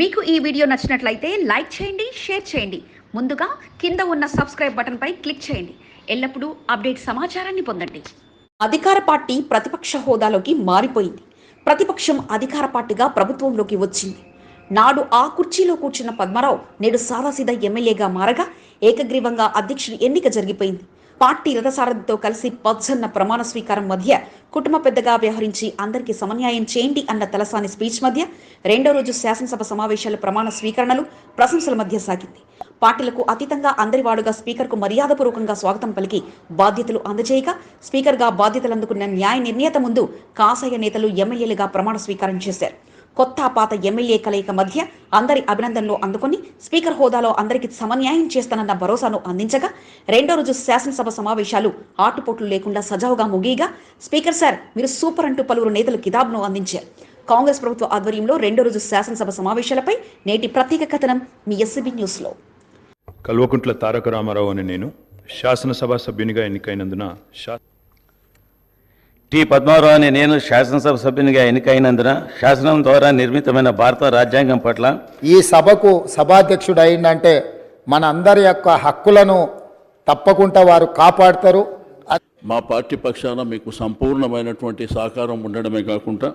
మీకు ఈ వీడియో నచ్చినట్లయితే లైక్ చేయండి షేర్ చేయండి. ముందుగా కింద ఉన్న సబ్స్క్రైబ్ బటన్పై క్లిక్ చేయండి. ఎల్లప్పుడూ అప్డేట్ సమాచారాన్ని పొందండి. అధికార పార్టీ ప్రతిపక్ష హోదాలోకి మారిపోయింది. ప్రతిపక్షం అధికార పార్టీగా ప్రభుత్వంలోకి వచ్చింది. నాడు ఆ కుర్చీలో కూర్చున్న పద్మారావు నేడు సాదాసీదా ఎమ్మెల్యేగా మారగా ఏకగ్రీవంగా అధ్యక్షుడి ఎన్నిక జరిగిపోయింది. పార్టీ రథసారథితో కలిసి పచ్చన్న ప్రమాణ స్వీకారం మధ్య కుటుంబ పెద్దగా వ్యవహరించి అందరికీ సమన్యాయం చేయండి అన్న తలసాని స్పీచ్ మధ్య రెండో రోజు శాసనసభ సమావేశాల ప్రమాణ స్వీకరణలు ప్రశంసల మధ్య సాగింది. పార్టీలకు అతీతంగా అందరి వాడుగా స్పీకర్కు మర్యాదపూర్వకంగా స్వాగతం పలికి బాధ్యతలు అందజేయగా స్పీకర్గా బాధ్యతలు అందుకున్న న్యాయ నిర్ణేత ముందు కాసయ్య నేతలు ఎమ్మెల్యేలుగా ప్రమాణ స్వీకారం చేశారు. కొత్త పాత ఎమ్మెల్యే కలయిక మధ్య అందరి అభినందనలు అందుకొని స్పీకర్ హోదాలో అందరికీ సమన్యాయం చేస్తానన్న భరోసాను అందించగా రెండో రోజు శాసనసభ సమావేశాలు ఆటుపోట్లు లేకుండా సజావుగా ముగియగా స్పీకర్ సార్ మీరు సూపర్ అంటూ పలువురు నేతలు కితాబ్ను అందించారు. కాంగ్రెస్ ప్రభుత్వ ఆధ్వర్యంలో రెండో రోజు శాసనసభ సమావేశాలపై నేటి ప్రత్యేక కథనం మీ ఎస్సీబీ న్యూస్లో. కల్వకుంట్ల తారక రామారావు అని నేను శాసనసభ సభ్యునిగా ఎన్నికైనందున టి. పద్మారావు అనే నేను శాసనసభ సభ్యునిగా ఎన్నికైనందున శాసనం ద్వారా నిర్మితమైన భారత రాజ్యాంగం పట్ల ఈ సభకు సభాధ్యక్షుడు అయిందంటే మన అందరి యొక్క హక్కులను తప్పకుండా వారు కాపాడతారు. మా పార్టీ పక్షాన మీకు సంపూర్ణమైనటువంటి సహకారం ఉండడమే కాకుండా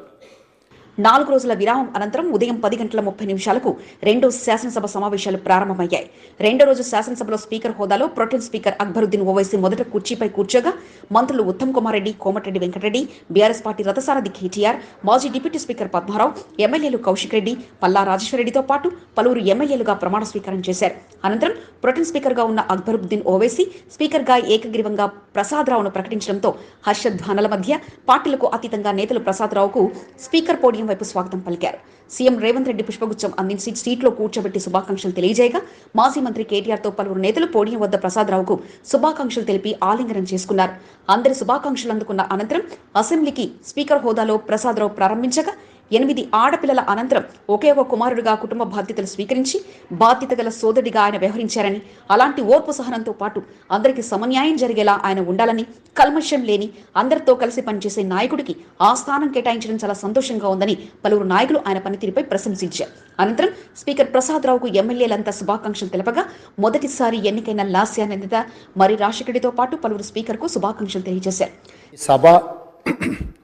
నాలుగు రోజుల విరామం అనంతరం ఉదయం పది గంటల ముప్పై నిమిషాలకు రెండో శాసనసభ సమావేశాలు ప్రారంభమయ్యాయి. రెండో రోజు శాసనసభలో స్పీకర్ హోదాలో ప్రొటెం స్పీకర్ అక్బరుద్దీన్ ఓవైసీ మొదట కుర్చీపై కూర్చోగా మంత్రులు ఉత్తమ్ కుమార్ రెడ్డి కోమటిరెడ్డి వెంకటరెడ్డి బీఆర్ఎస్ పార్టీ రథసారథి కేటీఆర్ మాజీ డిప్యూటీ స్పీకర్ పద్మారావు ఎమ్మెల్యేలు కౌశిక్ రెడ్డి పల్లా రాజేశ్వరరెడ్డితో పాటు పలువురు ఎమ్మెల్యేలుగా ప్రమాణ స్వీకారం చేశారు. అనంతరం ప్రొటెం స్పీకర్గా ఉన్న అక్బరుద్దీన్ ఓవైసీ స్పీకర్గా ఏకగ్రీవంగా ప్రసాదరావును ప్రకటించడంతో హర్షధ్వానల మధ్య పార్టీలకు అతీతంగా నేతలు ప్రసాదరావుకు స్పీకర్ పోడియం వైపు స్వాగతం పలికారు. సీఎం రేవంత్ రెడ్డి పుష్పగుచ్చం అందించి సీట్లో కూర్చోబెట్టి శుభాకాంక్షలు తెలియజేయగా మాజీ మంత్రి కేటీఆర్తో పలువురు నేతలు పోడియం వద్ద ప్రసాదరావుకు శుభాకాంక్షలు తెలిపి ఆలింగనం చేసుకున్నారు. అందరి శుభాకాంక్షలు అందుకున్న అనంతరం అసెంబ్లీకి స్పీకర్ హోదాలో ప్రసాదరావు ప్రారంభించగా ఎనిమిది ఆడపిల్లల అనంతరం ఒకే ఒక కుమారుడిగా కుటుంబ బాధ్యతలు స్వీకరించి బాధ్యత గల సోదరుడిగా ఆయన వ్యవహరించారని అలాంటి ఓర్పు సహనంతో పాటు అందరికీ సమన్యాయం జరిగేలా ఆయన ఉండాలని కల్మషం లేని అందరితో కలిసి పనిచేసే నాయకుడికి ఆ స్థానం కేటాయించడం చాలా సంతోషంగా ఉందని పలువురు నాయకులు ఆయన పనితీరుపై ప్రశంసించారు. అనంతరం స్పీకర్ ప్రసాదరావుకు ఎమ్మెల్యేలంతా శుభాకాంక్షలు తెలపగా మొదటిసారి ఎన్నికైన లాస్య నేత మరి రాజశేఖరెడ్డితో పాటు పలువురు స్పీకర్కు శుభాకాంక్షలు తెలియజేశారు. సభ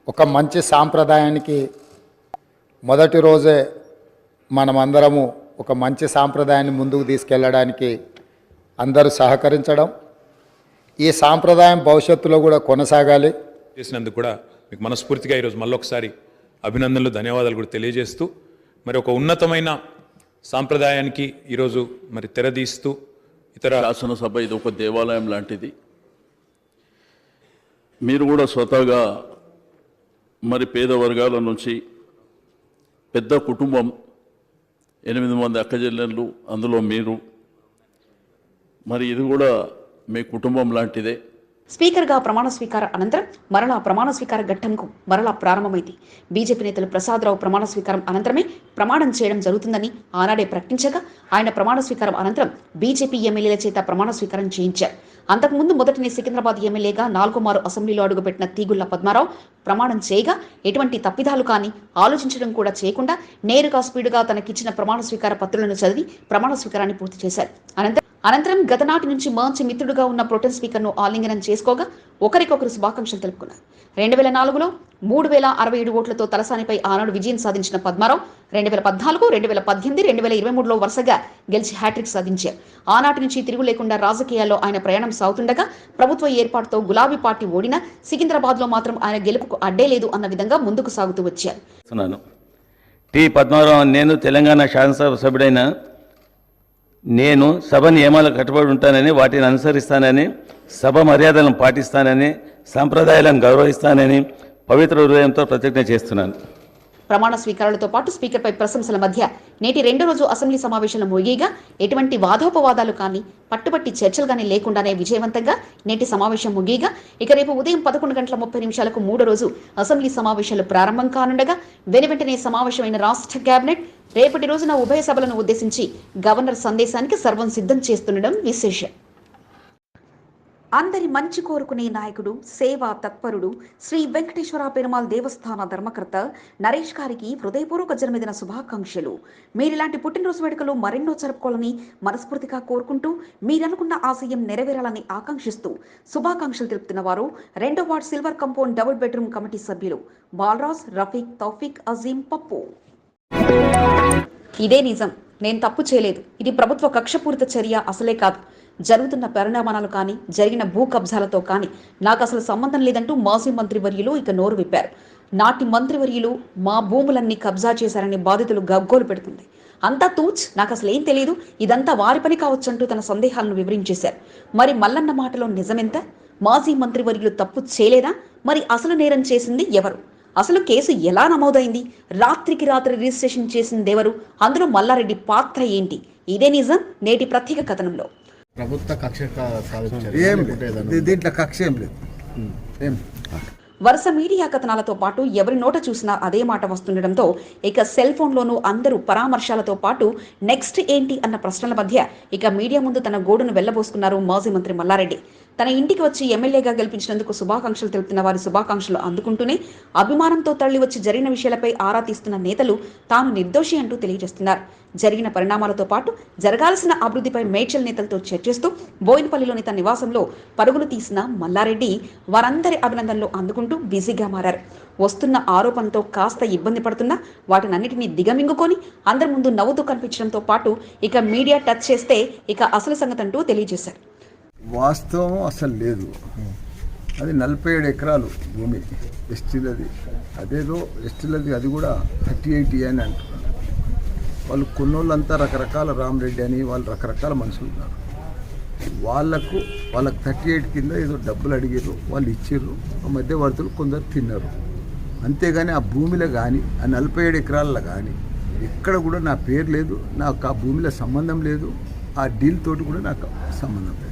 ఒక మంచి సాంప్రదాయానికి మొదటి రోజే మనమందరము ఒక మంచి సాంప్రదాయాన్ని ముందుకు తీసుకెళ్ళడానికి అందరూ సహకరించడం ఈ సాంప్రదాయం భవిష్యత్తులో కూడా కొనసాగాలి. చేసినందుకు కూడా మీకు మనస్ఫూర్తిగా ఈరోజు మళ్ళొకసారి అభినందనలు ధన్యవాదాలు కూడా తెలియజేస్తూ మరి ఒక ఉన్నతమైన సాంప్రదాయానికి ఈరోజు మరి తెరదీస్తూ ఇతర శాసనసభ ఇది ఒక దేవాలయం లాంటిది. మీరు కూడా స్వతహాగా మరి పేద వర్గాల నుంచి పెద్ద కుటుంబం. ఎనిమిది మంది అక్కచెల్లెళ్ళు అందులో మీరు. మరి ఇది కూడా మీ కుటుంబం లాంటిదే. స్పీకర్గా ప్రమాణ స్వీకార అనంతరం మరలా ప్రమాణ స్వీకార ఘట్టంకు మరలా ప్రారంభమైంది. బీజేపీ నేతలు ప్రసాదరావు ప్రమాణ స్వీకారం అనంతరమే ప్రమాణం చేయడం జరుగుతుందని ఆనాడే ప్రకటించగా ఆయన ప్రమాణ స్వీకారం అనంతరం బీజేపీ ఎమ్మెల్యేల చేత ప్రమాణ స్వీకారం చేయించారు. అంతకుముందు మొదటిని సికింద్రాబాద్ ఎమ్మెల్యేగా నాలుగో మారు అసెంబ్లీలో అడుగుపెట్టిన తీగుళ్ళ పద్మారావు ప్రమాణం చేయగా ఎటువంటి తప్పిదాలు కానీ ఆలోచించడం కూడా చేయకుండా నేరుగా స్పీడుగా తనకిచ్చిన ప్రమాణ స్వీకార పత్రులను చదివి ప్రమాణ స్వీకారాన్ని పూర్తి చేశారు. అనంతరం అనంతరం గతనాటి నుంచి మంచి మిత్రుడుగా ఉన్న ప్రొటెన్ స్పీకర్ను ఆలింగనం చేసుకోగా ఒకరికొకరు శుభాకాంక్షలు తెలుపుకున్నారు. రెండు వేల నాలుగులో మూడు వేల అరవై ఏడు ఓట్లతో తలసానిపై ఆనాడు విజయం సాధించిన పద్మారావు రెండు వేల పద్నాలుగు రెండు వేల పద్దెనిమిది రెండు వేల ఇరవై మూడులో వరుసగా గెలిచి హ్యాట్రిక్ సాధించారు. ఆనాటి నుంచి తిరుగు లేకుండా రాజకీయాల్లో ఆయన ప్రయాణం సాగుతుండగా ప్రభుత్వ ఏర్పాటుతో గులాబీ పార్టీ ఓడినా సికింద్రాబాద్లో మాత్రం ఆయన గెలుపుకు అడ్డే లేదు అన్న విధంగా ముందుకు సాగుతూ వచ్చారు. టి పద్మారావు నేను తెలంగాణ శాసనసభ సభ్యుడైన నేను సభ నియమాలకు కట్టుబడి ఉంటానని వాటిని అనుసరిస్తానని సభ మర్యాదలను పాటిస్తానని సంప్రదాయాలను గౌరవిస్తానని పవిత్ర హృదయంతో ప్రతిజ్ఞ చేస్తున్నాను. ప్రమాణ స్వీకారాలతో పాటు స్పీకర్పై ప్రశంసల మధ్య నేటి రెండో రోజు అసెంబ్లీ సమావేశాలు ముగియగా ఎటువంటి వాదోపవాదాలు కానీ పట్టుబట్టి చర్చలు కానీ లేకుండానే విజయవంతంగా నేటి సమావేశం ముగియగా ఇక రేపు ఉదయం పదకొండు గంటల ముప్పై నిమిషాలకు మూడో రోజు అసెంబ్లీ సమావేశాలు ప్రారంభం కానుండగా వెనువెంటనే సమావేశమైన రాష్ట్ర కేబినెట్ రేపటి రోజున ఉభయ సభలను ఉద్దేశించి గవర్నర్ సందేశానికి సర్వం సిద్ధం చేస్తుండడం విశేషం. అందరి మంచి కోరుకునే నాయకుడు సేవా తత్పరుడు శ్రీ వెంకటేశ్వర పెరుమాల్ దేవస్థాన ధర్మకర్త నరేష్ గారికి హృదయపూర్వక జన్మదిన శుభాకాంక్షలు. మీరిలాంటి పుట్టినరోజు వేడుకలు మరెన్నో జరుపుకోవాలని మనస్ఫూర్తిగా కోరుకుంటూ మీరనుకున్న ఆశయం నెరవేరాలని ఆకాంక్షిస్తూ శుభాకాంక్షలు తెలుపుతున్న వారు రెండో ward silver compound double bedroom committee సభ్యులు బాలరాజ్ రఫీక్ తౌఫిక్ అజీం పప్పు. ఇదే నిజం. నేను తప్పు చేయలేదు. ఇది ప్రభుత్వ కక్షపూరిత చర్య అసలే కాదు. జరుగుతున్న పరిణామాలు కానీ జరిగిన భూ కబ్జాలతో కానీ నాకు అసలు సంబంధం లేదంటూ మాజీ మంత్రివర్యులు ఇక నోరు విప్పారు. నాటి మంత్రివర్యులు మా భూములన్నీ కబ్జా చేశారని బాధితులు గగ్గోలు పెడుతుంది. అంతా తూచ్ నాకు అసలు ఏం తెలియదు ఇదంతా వారి పని కావచ్చంటూ తన సందేహాలను వివరించేశారు. మరి మల్లన్న మాటలో నిజమెంత? మాజీ మంత్రివర్యులు తప్పు చేయలేదా? మరి అసలు నేరం చేసింది ఎవరు? అసలు కేసు ఎలా నమోదైంది? రాత్రికి రాత్రి రిజిస్ట్రేషన్ చేసిందెవరు అందులో మల్లారెడ్డి పాత్ర ఏంటి? ఇదే నిజం నేటి ప్రత్యేక కథనంలో. ప్రభుత్వ కక్ష దీంట్లో కక్ష ఏం లేదు. ఏం. వరుస మీడియా కథనాలతో పాటు ఎవరి నోట చూసినా అదే మాట వస్తుండటంతో ఇక సెల్ ఫోన్లోనూ అందరూ పరామర్శాలతో పాటు నెక్స్ట్ ఏంటి అన్న ప్రశ్నల మధ్య ఇక మీడియా ముందు తన గోడును వెళ్ళబోసుకున్నారు మాజీ మంత్రి మల్లారెడ్డి. తన ఇంటికి వచ్చి ఎమ్మెల్యేగా గెలిపించినందుకు శుభాకాంక్షలు తెలుపుతున్న వారి శుభాకాంక్షలు అందుకుంటూనే అభిమానంతో తరలి వచ్చి జరిగిన విషయాలపై ఆరా తీస్తున్న నేతలు తాను నిర్దోషి అంటూ తెలియజేస్తున్నారు. జరిగిన పరిణామాలతో పాటు జరగాల్సిన అభివృద్ధిపై మేడ్చల్ నేతలతో చర్చిస్తూ బోయినపల్లిలోని తన నివాసంలో పరుగులు తీసిన మల్లారెడ్డి వారందరి అభినందనలు అందుకుంటూ బిజీగా మారారు. వస్తున్న ఆరోపణతో కాస్త ఇబ్బంది పడుతున్నా వాటినన్నిటినీ దిగమింగుకొని అందరి ముందు నవ్వుతూ కనిపించడంతో పాటు ఇక మీడియా టచ్ చేస్తే ఇక అసలు సంగతి అంటూ తెలియజేశారు. వాస్తవం అసలు లేదు. అది నలభై ఏడు ఎకరాలు భూమి. ఎస్టీలది అదేదో ఎస్టీలది అది కూడా థర్టీ ఎయిట్ అని అంటున్నారు. వాళ్ళు కొన్నోళ్ళంతా రకరకాల రామరెడ్డి అని వాళ్ళు రకరకాల మనుషులు ఉన్నారు. వాళ్ళకు వాళ్ళకి థర్టీ ఎయిట్ కింద ఏదో డబ్బులు అడిగారు వాళ్ళు ఇచ్చిర్రు. ఆ మధ్యవర్తులు కొందరు తిన్నారు. అంతేగాని ఆ భూమిలో కానీ ఆ నలభై ఏడు ఎకరాలలో కానీ ఎక్కడ కూడా నా పేరు లేదు నాకు ఆ భూమిలో సంబంధం లేదు ఆ డీల్ తోటి కూడా నాకు సంబంధం లేదు.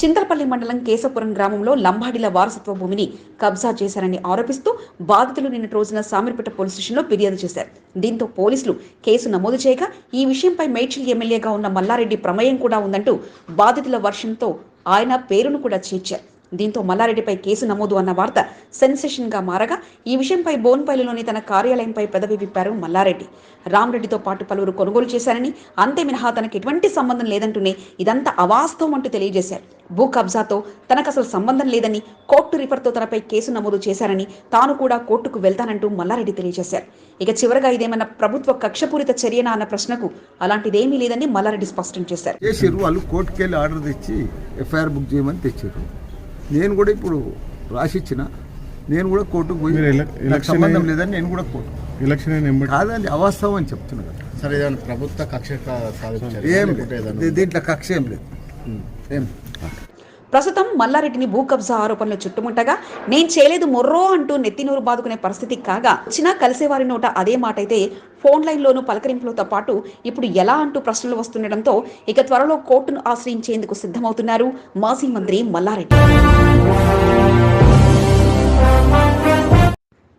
చింతలపల్లి మండలం కేశపురం గ్రామంలో లంబాడిల వారసత్వ భూమిని కబ్జా చేశారని ఆరోపిస్తూ బాధితులు నిన్నటి రోజున సామిరిపేట పోలీస్ స్టేషన్లో ఫిర్యాదు చేశారు. దీంతో పోలీసులు కేసు నమోదు చేయగా ఈ విషయంపై మేడ్చల్ ఎమ్మెల్యేగా ఉన్న మల్లారెడ్డి ప్రమేయం కూడా ఉందంటూ బాధితుల వర్షంతో ఆయన పేరును కూడా చేర్చారు. దీంతో మల్లారెడ్డిపై కేసు నమోదు అన్న వార్త సెన్సేషన్గా మారగా ఈ విషయంపై బోన్పల్లిలోని తన కార్యాలయంపై పెదవి విప్పారు మల్లారెడ్డి. రామరెడ్డితో పాటు పలువురు కొనుగోలు చేశారని అంతే మినహా తనకు ఎటువంటి సంబంధం లేదంటూనే ఇదంతా అవాస్తవం అంటూ తెలియజేశారు. భూ కబ్జాతో తనకు అసలు సంబంధం లేదని కోర్టు రిఫర్తో తనపై కేసు నమోదు చేశారని తాను కూడా కోర్టుకు వెళ్తానంటూ మల్లారెడ్డి తెలియజేశారు. ఇక చివరగా ఇదేమన్నా ప్రభుత్వ కక్షపూరిత చర్యనా అన్న ప్రశ్నకు అలాంటిదేమీ లేదని మల్లారెడ్డి స్పష్టం చేశారు. వాళ్ళు ఆర్డర్ తెచ్చి ఎఫ్ఐఆర్ బుక్ చేయమని తెచ్చారు నేను కూడా ఇప్పుడు రాసిచ్చిన నేను కూడా కోర్టుకు పోయి సంబంధం లేదని నేను కూడా కోర్టు. ఎలక్షన్ కాదండి అవాస్తవం అని చెప్తున్నా కదా. సరే ఏదైనా ప్రభుత్వ కక్ష ఏం దీంట్లో కక్ష ఏం లేదు. ఏం ప్రస్తుతం మల్లారెడ్డిని భూ కబ్జా ఆరోపణలు చుట్టుముట్టగా నేను చేయలేదు మొర్రో అంటూ నెత్తినూరు బాదుకునే పరిస్థితి కాగా వచ్చినా కలిసేవారి నోట అదే మాట అయితే ఫోన్ లైన్లోనూ పలకరింపులతో పాటు ఇప్పుడు ఎలా అంటూ ప్రశ్నలు వస్తుండటంతో ఇక త్వరలో కోర్టును ఆశ్రయించేందుకు సిద్ధమవుతున్నారు మాజీ మంత్రి మల్లారెడ్డి.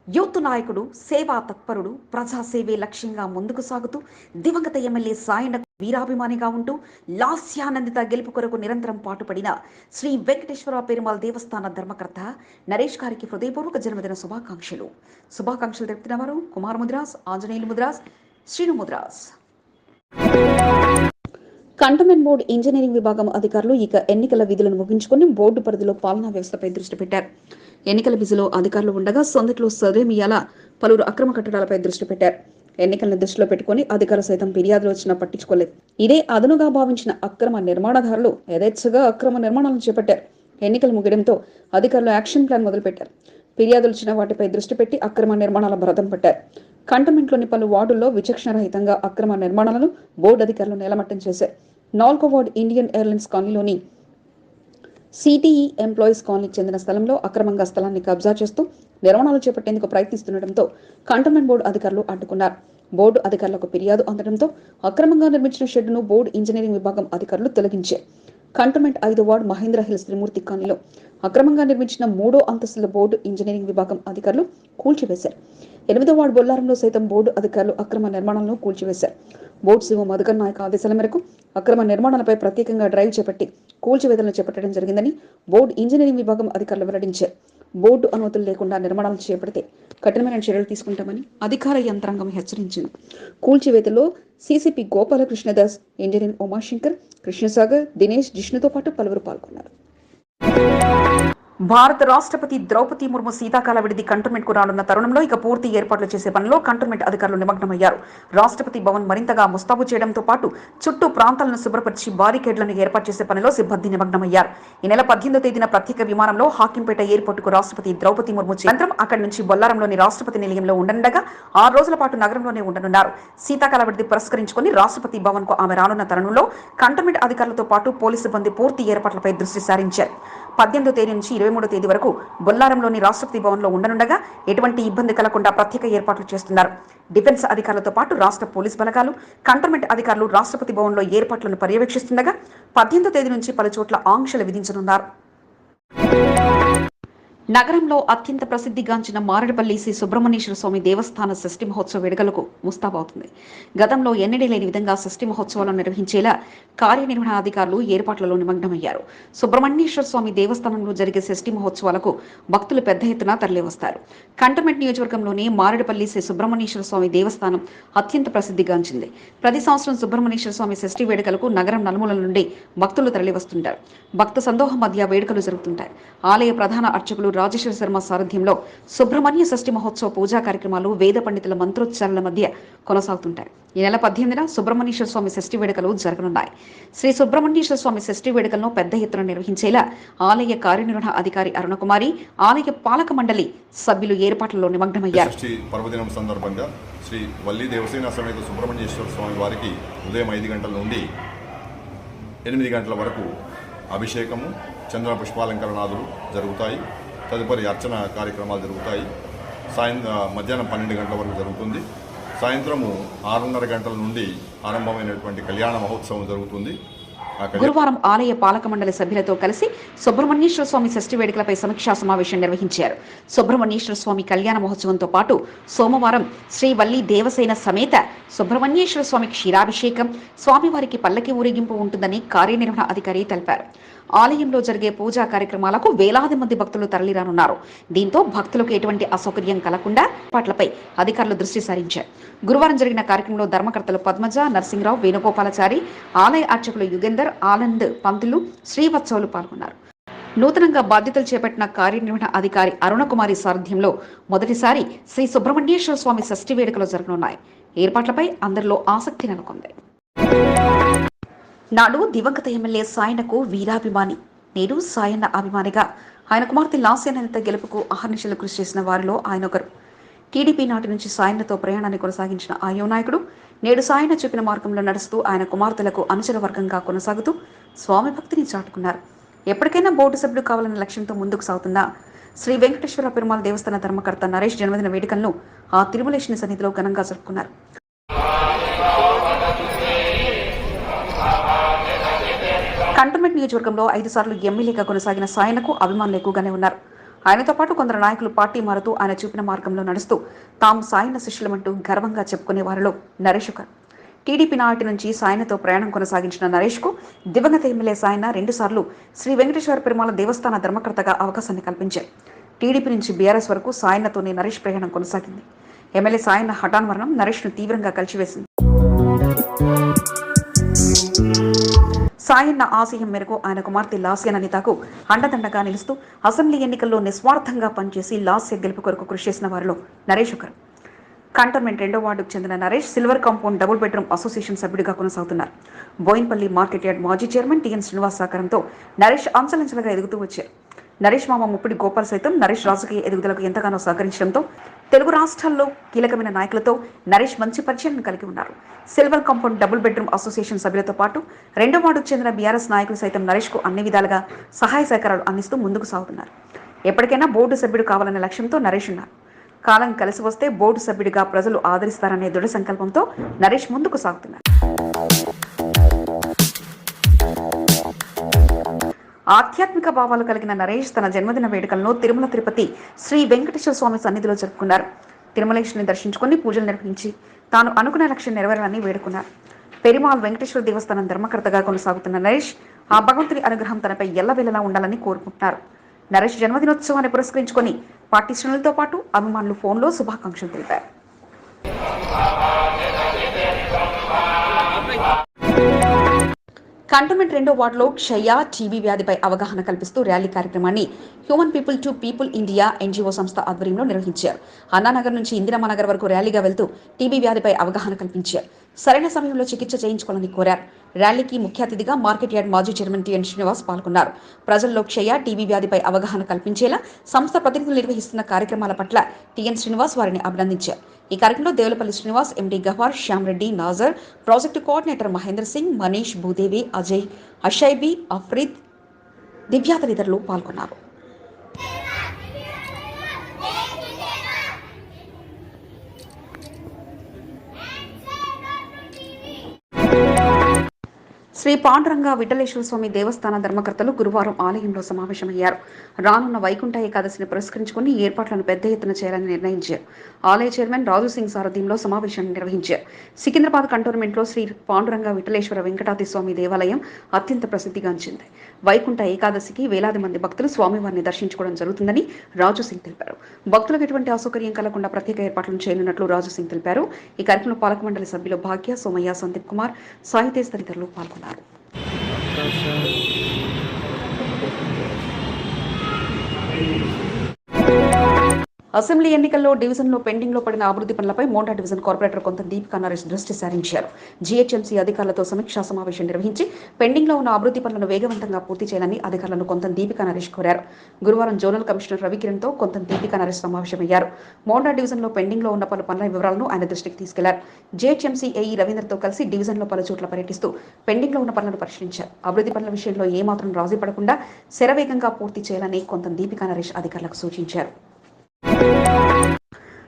యూత్ నాయకుడు సేవా తత్పరుడు ప్రజాసేవే లక్ష్యంగా ముందుకు సాగుతూ దివంగత ఎమ్మెల్యే సాయనకు వీరాభిమానిగా ఉంటూ లాస్యానందిత గెలుపు కొరకు నిరంతరం పాటుపడిన శ్రీ వెంకటేశ్వర పెరుమాల్ దేవస్థాన ధర్మకర్త నరేష్ గారికి హృదయపూర్వక జన్మదిన శుభాకాంక్షలు. శుభాకాంక్షలు తెలుపుతున్నవారు Kumar Mudras Anjaneyulu Mudras Srinu Mudras. Cantonment board engineering విభాగం అధికారులు ఇక ఎన్నికల విధులను ముగించుకొని బోర్డు పరిధిలో పాలనా వ్యవస్థపై దృష్టి పెట్టారు. ఎన్నికల విధిలో అధికారులు ఉండగా సొందట్లో సదరేమియాల పలువురు అక్రమ కట్టడాలపై దృష్టి పెట్టారు. ఎన్నికలను దృష్టిలో పెట్టుకుని అధికారులు సైతం ఫిర్యాదులు వచ్చినా పట్టించుకోలేదు. ఇదే అదనుగా భావించిన అక్రమ నిర్మాణదారులు యథేచ్ఛగా అక్రమ నిర్మాణాలను చేపట్టారు. ఎన్నికలు ముగియడంతో అధికారులు యాక్షన్ ప్లాన్ మొదలుపెట్టారు. ఫిర్యాదులు ఇచ్చిన వాటిపై దృష్టి పెట్టి అక్రమ నిర్మాణాల భరతం పట్టారు. కంటోన్మెంట్లోని పలు వార్డుల్లో విచక్షణ రహితంగా అక్రమ నిర్మాణాలను బోర్డు అధికారులు నేలమట్టం చేశారు నాల్గో వార్డు ఇండియన్ ఎయిర్లైన్స్ కాలనీలోని సిటీఈ ఎంప్లాయీస్ కాలనీకి చెందిన స్థలంలో అక్రమంగా స్థలాన్ని కబ్జా చేస్తూ నిర్మాణాలు చేపట్టేందుకు ప్రయత్నిస్తుండటంతో కంటోన్మెంట్ బోర్డు అధికారులు అడ్డుకున్నారు. బోర్డు అధికారులకు ఫిర్యాదు అందడంతో అక్రమంగా నిర్మించిన షెడ్డును బోర్డు ఇంజనీరింగ్ విభాగం అధికారులు తొలగించారు. కంటోన్మెంట్ ఐదు వార్డు మహేంద్ర హిల్స్ త్రిమూర్తి కాలనీలో అక్రమంగా నిర్మించిన మూడో అంతస్తుల బోర్డు ఇంజనీరింగ్ విభాగం అధికారులు కూల్చివేశారు. ఎనిమిదో వార్డు బొల్లారంలో సైతం బోర్డు అధికారులు అక్రమ నిర్మాణాలను కూల్చివేశారు. బోర్డు సీఓ మధుకర్ నాయక్ ఆదేశాల మేరకు అక్రమ నిర్మాణాలపై ప్రత్యేకంగా డ్రైవ్ చేపట్టి కూల్చివేతలను చేపట్టడం జరిగిందని బోర్డు ఇంజనీరింగ్ విభాగం అధికారులు వెల్లడించారు. బోర్డు అనుమతులు లేకుండా నిర్మాణాలు చేపడితే కఠినమైన చర్యలు తీసుకుంటామని అధికార యంత్రాంగం హెచ్చరించింది. కూల్చివేతలో సీసీపీ గోపాలకృష్ణదాస్ ఇంజనీర్ ఉమాశంకర్ కృష్ణసాగర్ దినేష్ జిష్ణుతో పాటు పలువురు పాల్గొన్నారు. భారత రాష్ట్రపతి ద్రౌపది ముర్ము శీతాకాల విడిది కంటోన్మెంట్కు రానున్న తరుణంలో ఇక పూర్తి ఏర్పాట్లు చేసే పనిలో కంటోన్మెంట్ అధికారులు నిమగ్నమయ్యారు. రాష్ట్రపతి భవన్ మరింతగా ముస్తాబు చేయడంతో పాటు చుట్టూ ప్రాంతాలను శుభ్రపరిచి బారికేడ్లను ఏర్పాటు చేసే పనిలో సిబ్బంది నిమగ్నమయ్యారు. ఈ నెల పద్దెనిమిదో తేదీన ప్రత్యేక విమానంలో హాకింపేట ఎయిర్పోర్టుకు రాష్ట్రపతి ద్రౌపది ముర్ము అనంతరం అక్కడి నుంచి బొల్లారంలోని రాష్ట్రపతి నిలయంలో ఉండగా ఆరు రోజుల పాటు నగరంలోనే ఉండనున్నారు. శీతాకాల విడిది పురస్కరించుకుని రాష్ట్రపతి భవన్కు ఆమె రానున్న తరుణంలో కంటోన్మెంట్ అధికారులతో పాటు పోలీసు సిబ్బంది పూర్తి ఏర్పాట్లపై దృష్టి సారించారు. పద్దెనిమిదో తేదీ నుంచి ఇరవై మూడో తేదీ వరకు బొల్లారంలోని రాష్ట్రపతి భవన్లో ఉండనుండగా ఎటువంటి ఇబ్బంది కలగకుండా ప్రత్యేక ఏర్పాట్లు చేస్తున్నారు. డిఫెన్స్ అధికారులతో పాటు రాష్ట్ర పోలీస్ బలగాలు కంటోన్మెంట్ అధికారులు రాష్ట్రపతి భవన్లో ఏర్పాట్లను పర్యవేక్షిస్తుండగా పద్దెనిమిదో తేదీ నుంచి పలు చోట్ల ఆంక్షలు విధించనున్నారు. నగరంలో అత్యంత ప్రసిద్ధిగాంచిన మారడపల్లి శ్రీ సుబ్రహ్మణ్యేశ్వర స్వామి దేవస్థాన షష్ఠి మహోత్సవ వేడుకలకు ముస్తాబవుతుంది. గతంలో ఎన్నడీ లేని విధంగా షష్ఠి మహోత్సవాలను నిర్వహించేలా కార్యనిర్వహణాధికారులు ఏర్పాట్లలో నిమగ్నమయ్యారు. సుబ్రహ్మణ్యేశ్వర స్వామి దేవస్థానంలో జరిగే షష్ఠి మహోత్సవాలకు భక్తులు పెద్ద ఎత్తున తరలివస్తారు. కంటమెంట్ నియోజకవర్గంలోని మారడపల్లి శ్రీ సుబ్రహ్మణ్యేశ్వర స్వామి దేవస్థానం అత్యంత ప్రసిద్ధిగాంచింది. ప్రతి సంవత్సరం సుబ్రహ్మణ్యేశ్వర స్వామి షష్ఠి వేడుకలకు నగరం నలుమూలల నుండి భక్తులు తరలివస్తుంటారు. భక్త సందోహం మధ్య వేడుకలు జరుగుతుంటాయి. ఆలయ ప్రధాన అర్చకులు రాజేశ్వర శర్మ సారథ్యంలో సుబ్రహ్మణ్య షష్ఠి మహోత్సవ పూజా కార్యక్రమాలు వేద పండితుల మంత్రోచ్చారణల మధ్య కొనసాగుతుంటాయి. ఈ నెల పద్దెనిమిదిన సుబ్రహ్మణ్యేశ్వర స్వామి షష్ఠి వేడుకలు జరగనున్నాయి. శ్రీ సుబ్రహ్మణ్యేశ్వర స్వామి షష్ఠి వేడుకలను పెద్ద ఎత్తున నిర్వహించేలా ఆలయ కార్యనిర్వహణ అధికారి అరుణకుమారి ఆలయ పాలక మండలి సభ్యులు ఏర్పాట్లలో నిమగ్నమయ్యారు. పర్వదినం సందర్భంగా శ్రీ వల్లి దేవసేన సమేత సుబ్రహ్మణ్యేశ్వర స్వామి వారికి ఉదయం ఐదు గంటల నుండి ఎనిమిది గంటల వరకు అభిషేకము చంద్ర పుష్పాలంకరణాదులు జరుగుతాయి. తదుపరి అర్చన కార్యక్రమాలు జరుగుతాయి. సాయం మధ్యాహ్నం పన్నెండు గంటల వరకు జరుగుతుంది. సాయంత్రము ఆరున్నర గంటల నుండి ఆరంభమైనటువంటి కళ్యాణ మహోత్సవం జరుగుతుంది. గురువారం ఆలయ పాలక మండలి సభ్యులతో కలిసి సుబ్రహ్మణ్యేశ్వర స్వామి షష్ఠి వేడుకలపై సమీక్షా సమావేశం నిర్వహించారు. సుబ్రహ్మణ్యేశ్వర స్వామి కళ్యాణ మహోత్సవంతో పాటు సోమవారం శ్రీవల్లి దేవసేన సమేత సుబ్రహ్మణ్యేశ్వర స్వామి క్షీరాభిషేకం స్వామివారికి పల్లకి ఊరేగింపు ఉంటుందని కార్యనిర్వహణ అధికారి తెలిపారు. ఆలయంలో జరిగే పూజా కార్యక్రమాలకు వేలాది మంది భక్తులు తరలిరానున్నారు. దీంతో భక్తులకు ఎటువంటి అసౌకర్యం కలగకుండా పట్లపై అధికారులు దృష్టి సారించారు. గురువారం జరిగిన కార్యక్రమంలో ధర్మకర్తలు పద్మజ నరసింహరావు వేణుగోపాలాచారి ఆలయ అర్చకులు యుగేందర్ ఆనంద్ పంతులు శ్రీవత్సవులు పాల్గొన్నారు. నూతనంగా బాధ్యతలు చేపట్టిన కార్యనిర్వహణ అధికారి అరుణకుమారి సారథ్యంలో మొదటిసారి శ్రీ సుబ్రహ్మణ్యేశ్వర స్వామి షష్ఠి వేడుకలు జరగనున్నాయి. ఏర్పాట్లపై అందరిలో ఆసక్తి నెలకొంది. నాడు దివంగత ఎమ్మెల్యే సాయనకు వీరాభిమాని. నేడు సాయన్న అభిమానిగా. ఆయన కుమార్తె లాస్యానంత గెలుపుకు అహర్నిశలు కృషి చేసిన వారిలో ఆయన ఒకరు. టీడీపీ నాటి నుంచి సాయన్నతో ప్రయాణాన్ని కొనసాగించిన ఆ నాయకుడు నేడు సాయన చూపిన మార్గంలో నడుస్తూ ఆయన కుమార్తెలకు అనుచర వర్గంగా కొనసాగుతూ స్వామి భక్తిని చాటుకున్నారు. ఎప్పటికైనా బోర్డు సభ్యుడు కావాలన్న లక్ష్యంతో ముందుకు సాగుతున్న శ్రీ వెంకటేశ్వర పెరుమాల దేవస్థాన ధర్మకర్త నరేష్ జన్మదిన వేడుకలను ఆ తిరుమలేశ్వని సన్నిధిలో ఘనంగా జరుపుకున్నారు. నియోజకవర్గంలో ఐదు సార్లు ఎమ్మెల్యేగా కొనసాగిన సాయనకు అభిమానులు ఎక్కువగానే ఉన్నారు. ఆయనతో పాటు కొందరు నాయకులు పార్టీ మారుతూ ఆయన చూపిన మార్గంలో నడుస్తూ తాము సాయన శిష్యులమంటూ గర్వంగా చెప్పుకునే వారిలో నరేష్ ఒకరు టీడీపీ నాటి నుంచి సాయనతో ప్రయాణం కొనసాగించిన నరేష్కు దివంగత ఎమ్మెల్యే సాయన రెండుసార్లు శ్రీ వెంకటేశ్వర పెరుమాల దేవస్థాన ధర్మకర్తగా అవకాశాన్ని కల్పించాయి టీడీపీ నుంచి బీఆర్ఎస్ వరకు సాయనతోనే నరేష్ ప్రయాణం కొనసాగింది. ఎమ్మెల్యే సాయన హఠాన్ మరణం నరేష్ను తీవ్రంగా కలిచివేసింది సాయన్న ఆశయం మేరకు ఆయన కుమార్తె లాస్య అనితకు అండదండగా నిలుస్తూ అసెంబ్లీ ఎన్నికల్లో నిస్వార్థంగా పనిచేసి లాస్య గెలుపు కొరకు కృషి చేసిన వారిలో నరేష్ ఒకరు. కంటోన్మెంట్ రెండో వార్డుకు చెందిన Naresh silver compound double bedroom association సభ్యుడిగా కొనసాగుతున్నారు. బోయిన్పల్లి మార్కెట్ యార్డ్ మాజీ చైర్మన్ టిఎన్ శ్రీనివాస్ సహకారంతో నరేష్ అంచలంచలుగా ఎదుగుతూ వచ్చారు. నరేష్ మామ ముప్పిడి గోపాల్ సైతం నరేష్ రాజకీయ ఎదుగుదలకు ఎంతగానో సహకరించడంతో తెలుగు రాష్ట్రాల్లో కీలకమైన నాయకులతో నరేష్ మంచి పరిచయాలను కలిగి ఉన్నారు. Silver compound double bedroom association సభ్యులతో పాటు రెండో వార్డుకు చెందిన బీఆర్ఎస్ నాయకులు సైతం నరేష్కు అన్ని విధాలుగా సహాయ సహకారాలు అందిస్తూ ముందుకు సాగుతున్నారు. ఎప్పటికైనా బోర్డు సభ్యుడు కావాలనే లక్ష్యంతో నరేష్ ఉన్నారు. కాలం కలిసి వస్తే బోర్డు సభ్యుడిగా ప్రజలు ఆదరిస్తారనే దృఢ సంకల్పంతో నరేష్ ముందుకు సాగుతున్నారు. ఆధ్యాత్మిక భావాలు కలిగిన నరేష్ తన జన్మదిన వేడుకలను తిరుమల తిరుపతి శ్రీ వెంకటేశ్వర స్వామి సన్నిధిలో జరుపుకున్నారు. తిరుమలేశ్వరిని దర్శించుకుని పూజలు నిర్వహించి తాను అనుకున్న లక్ష్యం నెరవేరాలని వేడుకున్నారు. పెరిమాల్ వెంకటేశ్వర దేవస్థానం ధర్మకర్తగా కొనసాగుతున్న నరేష్ ఆ భగవంతుడి అనుగ్రహం తనపై ఎల్లవేళలా ఉండాలని కోరుకుంటున్నారు. నరేష్ జన్మదినోత్సవాన్ని పురస్కరించుకొని పార్టీ శ్రేణులతో పాటు అభిమానులు ఫోన్లో శుభాకాంక్షలు తెలిపారు. కంటోన్మెంట్ రెండో వార్డులో క్షయ టీబీ వ్యాధిపై అవగాహన కల్పిస్తూ ర్యాలీ కార్యక్రమాన్ని human people to people India NGO సంస్థ ఆధ్వర్యంలో నిర్వహించారు. అన్నానగర్ నుంచి ఇందిరామానగర్ వరకు ర్యాలీగా వెళ్తూ టీబీ వ్యాధిపై అవగాహన కల్పించారు. సరైన సమయంలో చికిత్స చేయించుకోవాలని కోరారు. ర్యాలీకి ముఖ్య అతిథిగా మార్కెట్ యార్డ్ మాజీ చైర్మన్ టిఎన్ శ్రీనివాస్ పాల్గొన్నారు. ప్రజల్లో క్షయ టీబీ వ్యాధిపై అవగాహన కల్పించేలా సంస్థ ప్రతినిధులు నిర్వహిస్తున్న కార్యక్రమాల పట్ల టిఎన్ శ్రీనివాస్ వారిని అభినందించారు. ఈ కార్యక్రమంలో Devulapalli Srinivas MD Gahwar Shyamreddy Nazar project coordinator Mahender Singh Manish Bhudevi Ajay Ashaibi Afreed Divya తదితరులు పాల్గొన్నారు. శ్రీ పాండురంగ విఠలేశ్వర స్వామి దేవస్థాన ధర్మకర్తలు గురువారం ఆలయంలో సమావేశమయ్యారు. రానున్న వైకుంఠ ఏకాదశిని పురస్కరించుకుని ఏర్పాట్లను పెద్ద ఎత్తున చేయాలని నిర్ణయించారు. ఆలయ చైర్మన్ రాజు సింగ్ సారథ్యంలో సమావేశాన్ని నిర్వహించారు. సికింద్రాబాద్ కంటోన్మెంట్లో శ్రీ పాండురంగ విఠలేశ్వర వెంకటాది స్వామి దేవాలయం అత్యంత ప్రసిద్ధిగాంచింది. వైకుంఠ ఏకాదశికి వేలాది మంది భక్తులు స్వామివారిని దర్శించుకోవడం జరుగుతుందని రాజు సింగ్ తెలిపారు. భక్తులకు ఎటువంటి అసౌకర్యం కలగకుండా ప్రత్యేక ఏర్పాట్లను చేయనున్నట్లు రాజు సింగ్ తెలిపారు. ఈ కార్యక్రమంలో పాలక మండలి సభ్యులు భాగ్య సోమయ్య సందీప్ కుమార్ సాహితేజ్ తదితరులు పాల్గొన్నారు. అసెంబ్లీ ఎన్నికల్లో డివిజన్లో పెండింగ్లో పడిన అభివృద్ధి పనులపై మోండా డివిజన్ కార్పొరేటర్ కొంత దీపికా నరేష్ దృష్టి సారించారు. జీహెచ్ఎంసీ అధికారులతో సమీక్షా సమావేశం నిర్వహించి పెండింగ్లో ఉన్న అభివృద్ధి పనులను వేగవంతంగా పూర్తి చేయాలని అధికారులను కొంత దీపికా నరేష్ కోరారు. గురువారం జోనల్ కమిషనర్ రవికిరణ్తో కొంత దీపికా నరేష్ సమావేశమయ్యారు. మోండా డివిజన్లో పెండింగ్లో ఉన్న పలు పనుల వివరాలను ఆయన దృష్టికి తీసుకెళ్ళారు. జీహెచ్ఎంసీ ఏఈ రవీంద్రతో కలిసి డివిజన్లో పలు చోట్ల పర్యటిస్తూ పెండింగ్లో ఉన్న పనులను పరిశీలించారు. అభివృద్ధి పనుల విషయంలో ఏమాత్రం రాజీ పడకుండా శరవేగంగా పూర్తి చేయాలని కొంత దీపికా నరేష్ అధికారులకు సూచించారు. Música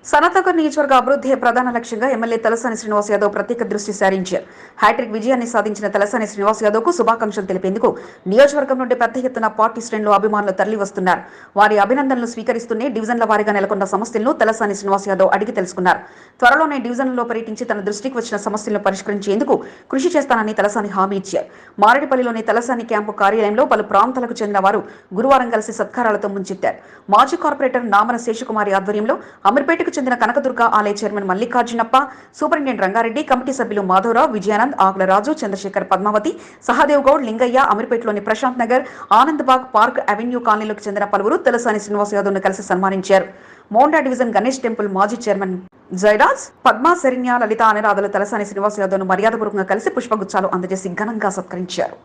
సనతగర్ నియోజకవర్గ అభివృద్ధి ప్రధాన లక్ష్యంగా ఎమ్మెల్యే తలసాని శ్రీనివాస్ యాదవ్ ప్రత్యేక దృష్టి సారించారు. హ్యాట్రిక్ విజయాన్ని సాధించిన తలసాని శ్రీనివాస్ యాదవ్కు శుభాకాంక్షలు తెలిపేందుకు నియోజకవర్గం నుండి పెద్ద ఎత్తున పార్టీ శ్రేణులు అభిమానులు తరలి వస్తున్నారు వారి అభినందనలు స్వీకరిస్తూనే డివిజన్ల వారీగా నెలకొన్న సమస్యలను తలసాని శ్రీనివాస్ యాదవ్ అడిగి తెలుసుకున్నారు. త్వరలోనే డివిజన్లలో పర్యటించి తన దృష్టికి వచ్చిన సమస్యలను పరిష్కరించేందుకు కృషి చేస్తానని తలసాని హామీ ఇచ్చారు. మారేడుపల్లిలోని తలసాని క్యాంపు కార్యాలయంలో పలు ప్రాంతాలకు చెందిన వారు గురువారం కలిసి సత్కారాలతో ముంచెత్తారు. మాజీ కార్పొరేటర్ నామన శేషకుమారి ఆధ్వర్యంలో అమీర్పేటకు చెందిన కనకదుర్గ ఆలయ chairman Mallikarjunappa superintendent Rangareddy committee సభ్యులు మాధవరావు విజయానంద్ ఆకుల రాజు చంద్రశేఖర్ పద్మావతి సహదేవ్ గౌడ్ లింగయ్య అమీర్పేటలోని ప్రశాంత్ నగర్ ఆనందబాగ్ పార్క్ అవెన్యూ కాలనీలకు చెందిన పలువురు తెలసాని శ్రీనివాస్ యాదవ్ను కలిసి సన్మానించారు. మోండా డివిజన్ గణేష్ టెంపుల్ మాజీ చైర్మన్ జైరాజ్ పద్మా శరణ్య లలిత అనురాధులు తలసాని శ్రీనివాస్ యాదవ్ను మర్యాదపూర్వకంగా కలిసి పుష్పగుచ్చాలు అందజేసి ఘనంగా సత్కరించారు.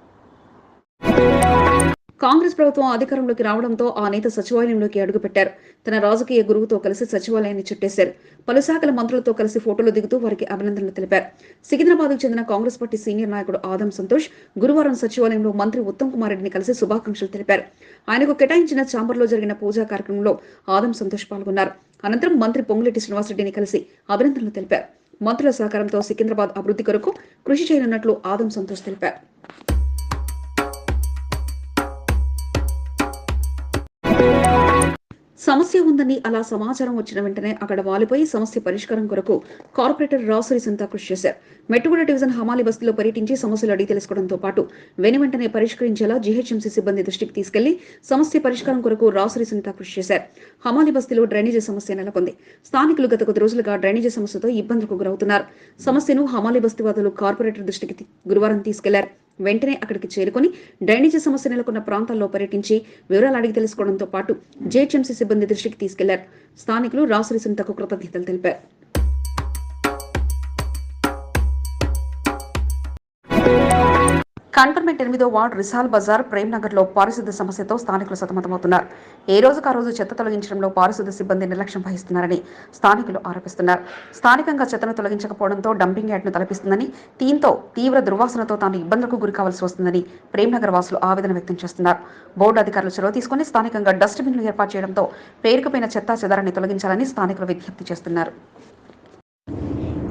కాంగ్రెస్ ప్రభుత్వం అధికారంలోకి రావడంతో ఆ నేత సచివాలయంలోకి అడుగుపెట్టారు. తన రాజకీయ గురువుతో కలిసి సచివాలయాన్ని చుట్టేశారు. పలు శాఖల మంత్రులతో కలిసి ఫోటోలు దిగుతూ వారికి అభినందనలు తెలిపారు. సికింద్రాబాద్కు చెందిన కాంగ్రెస్ పార్టీ సీనియర్ నాయకుడు ఆదం సంతోష్ గురువారం సచివాలయంలో మంత్రి ఉత్తమ్ కుమార్ రెడ్డిని కలిసి శుభాకాంక్షలు తెలిపారు. ఆయనకు కేటాయించిన ఛాంబర్లో జరిగిన పూజా కార్యక్రమంలో ఆదం సంతోష్ పాల్గొన్నారు. అనంతరం మంత్రి పొంగులెట్టి శ్రీనివాసరెడ్డిని కలిసి అభినందనలు తెలిపారు. మంత్రుల సహకారంతో సికింద్రాబాద్ అభివృద్ధి కొరకు కృషి చేయనున్నట్లు ఆదం సంతోష్ తెలిపారు. సమస్య ఉందని అలా సమాచారం వచ్చిన వెంటనే అక్కడ వాలిపోయి సమస్య పరిష్కారం కొరకు కార్పొరేటర్ రాసురి సంతా కృషి చేశారు. మెట్టుగూడ డివిజన్ హమాలి బస్తీలో పర్యటించి సమస్యలు అడిగి తెలుసుకోవడంతో పాటు వెను వెంటనే పరిష్కరించేలా జీహెచ్ఎంసీ సిబ్బంది దృష్టికి తీసుకెళ్ళి సమస్య పరిష్కారం కొరకు రాసురి సంతా కృషి చేశారు. హమాలి బస్తీలో డ్రైనేజీ సమస్య నెలకొంది. స్థానికులు గత కొద్ది రోజులుగా డ్రైనేజీ సమస్యతో ఇబ్బందులకు గురవుతున్నారు. సమస్యను హమాలి బస్తీవాదులు కార్పొరేటర్ దృష్టికి గురువారం తీసుకెళ్ళారు. వెంటనే అక్కడికి చేరుకుని డ్రైనేజీ సమస్య నెలకొన్న ప్రాంతాల్లో పర్యటించి వివరాలు అడిగి తెలుసుకోవడంతో పాటు జేహెచ్ఎంసీ సిబ్బంది దృష్టికి తీసుకెళ్ళారు. స్థానికులు రాసురిసంతకు కృతజ్ఞతలు తెలిపారు. కంటోన్మెంట్ ఎనిమిదో వార్డు రిసాల్ బజార్ ప్రేమ్ నగర్లో సమస్యతో స్థానికులు సతమతమవుతున్నారు. ఏ రోజుకు ఆ రోజు చెత్త తొలగించడంలో పారిశుద్ధ్య సిబ్బంది నిర్లక్ష్యం వహిస్తున్నారని స్థానికులు ఆరోపిస్తున్నారు. స్థానికంగా చెత్తను తొలగించకపోవడంతో డంపింగ్ యార్డ్ను తలపిస్తుందని దీంతో తీవ్ర దుర్వాసనతో తాను ఇబ్బందులకు గురికావాల్సి వస్తుందని ప్రేమ్ నగర్ వాసులు ఆవేదన వ్యక్తం చేస్తున్నారు. బోర్డు అధికారులు చొరవ తీసుకుని స్థానికంగా డస్ట్బిన్లు ఏర్పాటు చేయడంతో పేరుకుపోయిన చెత్తా చెదారాన్ని తొలగించాలని స్థానికులు విజ్ఞప్తి చేస్తున్నారు.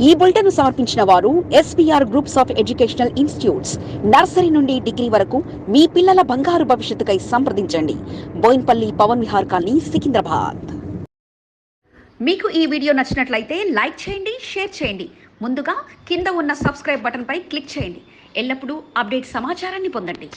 ఈ బులెటిన్ సమర్పించిన వారు SPR groups of educational institutes nursery నుండి డిగ్రీ వరకు మీ పిల్లల బంగారు భవిష్యత్తుకై సంప్రదించండి. బోయిన్పల్లి పవన్ విహార్ కాలనీ సికింద్రాబాద్. మీకు ఈ వీడియో నచ్చినట్లయితే లైక్ చేయండి షేర్ చేయండి. ముందుగా కింద ఉన్న సబ్స్క్రైబ్ బటన్పై క్లిక్ చేయండి. ఎల్లప్పుడూ అప్డేట్ సమాచారాన్ని పొందండి.